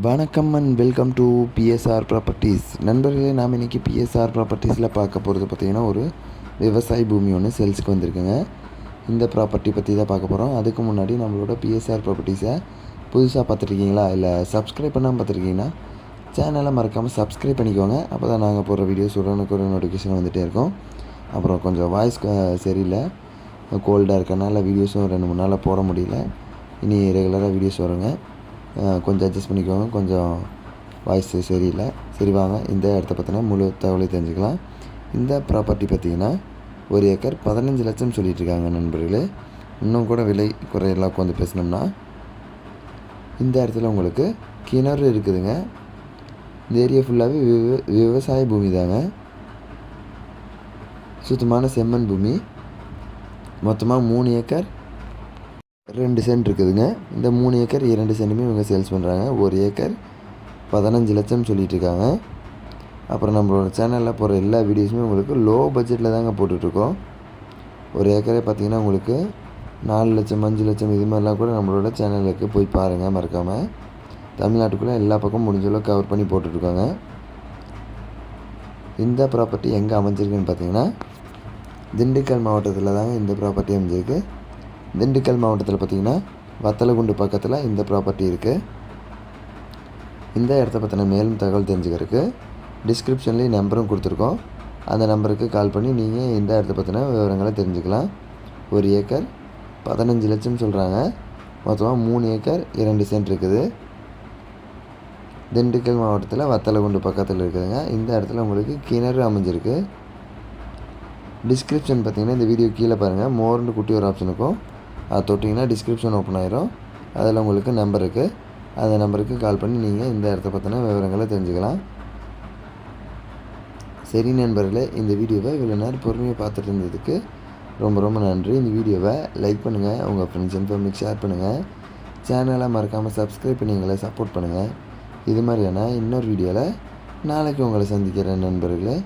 வணக்கம் and welcome to BSR properties நண்பர்களே நாம் இன்றைக்கி பிஎஸ்ஆர் ப்ராப்பர்ட்டிஸில் பார்க்க போகிறது பார்த்திங்கன்னா ஒரு விவசாய பூமி ஒன்று சேல்ஸுக்கு வந்திருக்குங்க. இந்த ப்ராப்பர்ட்டி பற்றி தான் பார்க்க போகிறோம் அதுக்கு முன்னாடி நம்மளோட பிஎஸ்ஆர் ப்ராப்பர்ட்டிஸை புதுசாக பார்த்துருக்கீங்களா? இல்லை சப்ஸ்கிரைப் பண்ணாமல் பார்த்துருக்கீங்கன்னா சேனலை மறக்காமல் சப்ஸ்கிரைப் பண்ணிக்கோங்க. அப்போ தான் நாங்கள் போடுற வீடியோஸ் உடனுக்கு ஒரு நோட்டிஃபிகேஷன் வந்துகிட்டே இருக்கும். அப்புறம் கொஞ்சம் வாய்ஸ் சரியில்லை. கோல்டாக இருக்கனால வீடியோஸும் ரெண்டு மூணு நாளாக போட முடியல. இனி ரெகுலராக வீடியோஸ் வருங்க. கொஞ்சம் அட்ஜஸ்ட் பண்ணிக்கோங்க. கொஞ்சம் வாய்ஸ் சரியில்லை. சரி வாங்க. இந்த இடத்த பற்றின முழு தகவலை தெரிஞ்சுக்கலாம். இந்த ப்ராப்பர்ட்டி பார்த்தீங்கன்னா ஒரு ஏக்கர் பதினஞ்சு லட்சம் சொல்லிகிட்ருக்காங்க நண்பர்களே. இன்னும் கூட விலை குறையெல்லாம் உட்காந்து பேசினோம்னா இந்த இடத்துல உங்களுக்கு கிணறு இருக்குதுங்க. இந்த ஏரியா ஃபுல்லாகவே விவ விவசாய பூமி தாங்க. சுத்தமான செம்மண் பூமி. மொத்தமாக மூணு ஏக்கர் ரெண்டு சென்ட் இருக்குதுங்க. இந்த மூணு ஏக்கர் இரண்டு சென்ட்டுமே இவங்க சேல்ஸ் பண்ணுறாங்க ஒரு ஏக்கர் பதினஞ்சு லட்சம் சொல்லிகிட்ருக்காங்க அப்புறம் நம்மளோட சேனலில் போகிற எல்லா வீடியோஸுமே உங்களுக்கு லோ பட்ஜெட்டில் தாங்க போட்டுட்ருக்கோம். ஒரு ஏக்கரே பார்த்தீங்கன்னா உங்களுக்கு நாலு லட்சம் அஞ்சு லட்சம் இது மாதிரிலாம் கூட நம்மளோட சேனலுக்கு போய் பாருங்கள் மறக்காமல் தமிழ்நாட்டுக்குள்ளே எல்லா பக்கமும் முடிஞ்ச அளவுக்கு கவர் பண்ணி போட்டுட்ருக்காங்க. இந்த ப்ராப்பர்ட்டி எங்கே அமைஞ்சிருக்குன்னு பார்த்தீங்கன்னா திண்டுக்கல் மாவட்டத்தில் தாங்க இந்த ப்ராப்பர்ட்டி அமைஞ்சிருக்கு. திண்டுக்கல் மாவட்டத்தில் பார்த்தீங்கன்னா வத்தலகுண்டு பக்கத்தில் இந்த ப்ராப்பர்ட்டி இருக்குது இந்த இடத்த பற்றின மேலும் தகவல் தெரிஞ்சுக்கிறதுக்கு டிஸ்கிரிப்ஷன்லேயும் நம்பரும் கொடுத்துருக்கோம். அந்த நம்பருக்கு கால் பண்ணி நீங்கள் இந்த இடத்த பற்றின விவரங்களை தெரிஞ்சுக்கலாம். ஒரு ஏக்கர் பதினஞ்சு லட்சம் சொல்கிறாங்க மொத்தமாக மூணு ஏக்கர் இரண்டு சென்ட் இருக்குது. திண்டுக்கல் மாவட்டத்தில் வத்தலகுண்டு பக்கத்தில் இருக்குதுங்க. இந்த இடத்துல உங்களுக்கு கிணறு அமைஞ்சிருக்கு. டிஸ்கிரிப்ஷன் பார்த்தீங்கன்னா இந்த வீடியோ கீழே பாருங்கள் மோர்னு குட்டி ஒரு ஆப்ஷன் இருக்கும் அதை தொட்டிங்கன்னா டிஸ்கிரிப்ஷன் ஓப்பன் ஆயிரும். அதில் உங்களுக்கு நம்பர் இருக்குது அந்த நம்பருக்கு கால் பண்ணி நீங்கள் இந்த இடத்த பற்றின விவரங்களை தெரிஞ்சுக்கலாம். சரி நண்பர்களே இந்த வீடியோவை இவ்வளோ நேரம் பொறுமையாக பார்த்துட்டு இருந்ததுக்கு ரொம்ப ரொம்ப நன்றி. இந்த வீடியோவை லைக் பண்ணுங்கள் உங்கள் ஃப்ரெண்ட்ஸ் அண்ட் ஃபேமிலிக்கு ஷேர் பண்ணுங்கள் சேனலை மறக்காமல் சப்ஸ்கிரைப் பண்ணி எங்களை சப்போர்ட் பண்ணுங்கள் இது மாதிரியான இன்னொரு வீடியோவில் நாளைக்கு உங்களை சந்திக்கிறேன் நண்பர்களே.